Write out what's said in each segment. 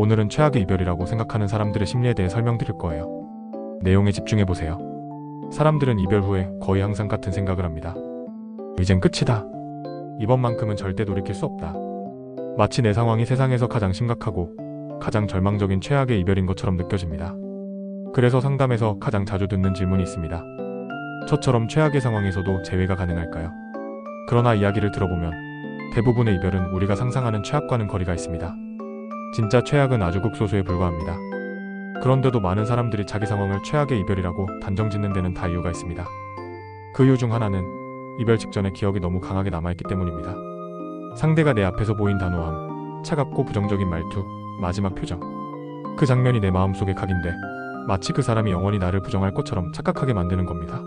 오늘은 최악의 이별이라고 생각하는 사람들의 심리에 대해 설명드릴 거예요. 내용에 집중해 보세요. 사람들은 이별 후에 거의 항상 같은 생각을 합니다. 이젠 끝이다. 이번만큼은 절대 돌이킬 수 없다. 마치 내 상황이 세상에서 가장 심각하고 가장 절망적인 최악의 이별인 것처럼 느껴집니다. 그래서 상담에서 가장 자주 듣는 질문이 있습니다. 저처럼 최악의 상황에서도 재회가 가능할까요? 그러나 이야기를 들어보면 대부분의 이별은 우리가 상상하는 최악과는 거리가 있습니다. 진짜 최악은 아주 극소수에 불과합니다. 그런데도 많은 사람들이 자기 상황을 최악의 이별이라고 단정 짓는 데는 다 이유가 있습니다. 그 이유 중 하나는 이별 직전의 기억이 너무 강하게 남아있기 때문입니다. 상대가 내 앞에서 보인 단호함, 차갑고 부정적인 말투, 마지막 표정. 그 장면이 내 마음속에 각인돼 마치 그 사람이 영원히 나를 부정할 것처럼 착각하게 만드는 겁니다.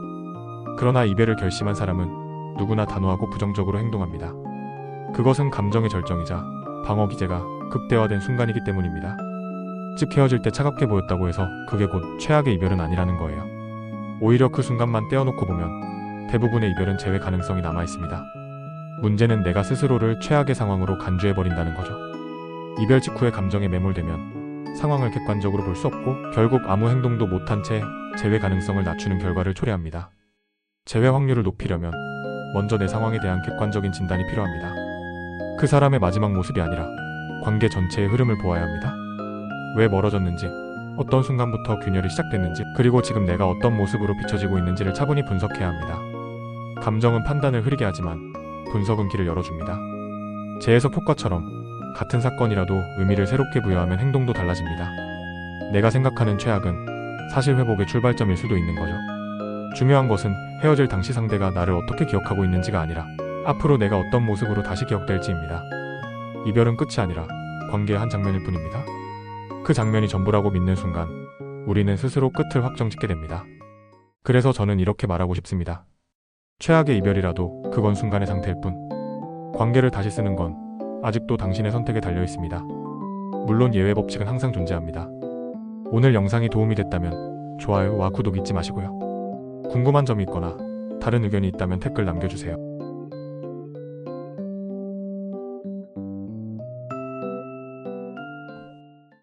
그러나 이별을 결심한 사람은 누구나 단호하고 부정적으로 행동합니다. 그것은 감정의 절정이자 방어 기제가 극대화된 순간이기 때문입니다. 즉 헤어질 때 차갑게 보였다고 해서 그게 곧 최악의 이별은 아니라는 거예요. 오히려 그 순간만 떼어놓고 보면 대부분의 이별은 재회 가능성이 남아 있습니다. 문제는 내가 스스로를 최악의 상황으로 간주해버린다는 거죠. 이별 직후의 감정에 매몰되면 상황을 객관적으로 볼 수 없고 결국 아무 행동도 못한 채 재회 가능성을 낮추는 결과를 초래합니다. 재회 확률을 높이려면 먼저 내 상황에 대한 객관적인 진단이 필요합니다. 그 사람의 마지막 모습이 아니라 관계 전체의 흐름을 보아야 합니다. 왜 멀어졌는지, 어떤 순간부터 균열이 시작됐는지, 그리고 지금 내가 어떤 모습으로 비춰지고 있는지를 차분히 분석해야 합니다. 감정은 판단을 흐리게 하지만 분석은 길을 열어줍니다. 재해석 효과처럼 같은 사건이라도 의미를 새롭게 부여하면 행동도 달라집니다. 내가 생각하는 최악은 사실 회복의 출발점일 수도 있는 거죠. 중요한 것은 헤어질 당시 상대가 나를 어떻게 기억하고 있는지가 아니라 앞으로 내가 어떤 모습으로 다시 기억될지입니다. 이별은 끝이 아니라 관계의 한 장면일 뿐입니다. 그 장면이 전부라고 믿는 순간 우리는 스스로 끝을 확정짓게 됩니다. 그래서 저는 이렇게 말하고 싶습니다. 최악의 이별이라도 그건 순간의 상태일 뿐. 관계를 다시 쓰는 건 아직도 당신의 선택에 달려 있습니다. 물론 예외 법칙은 항상 존재합니다. 오늘 영상이 도움이 됐다면 좋아요와 구독 잊지 마시고요. 궁금한 점이 있거나 다른 의견이 있다면 댓글 남겨주세요.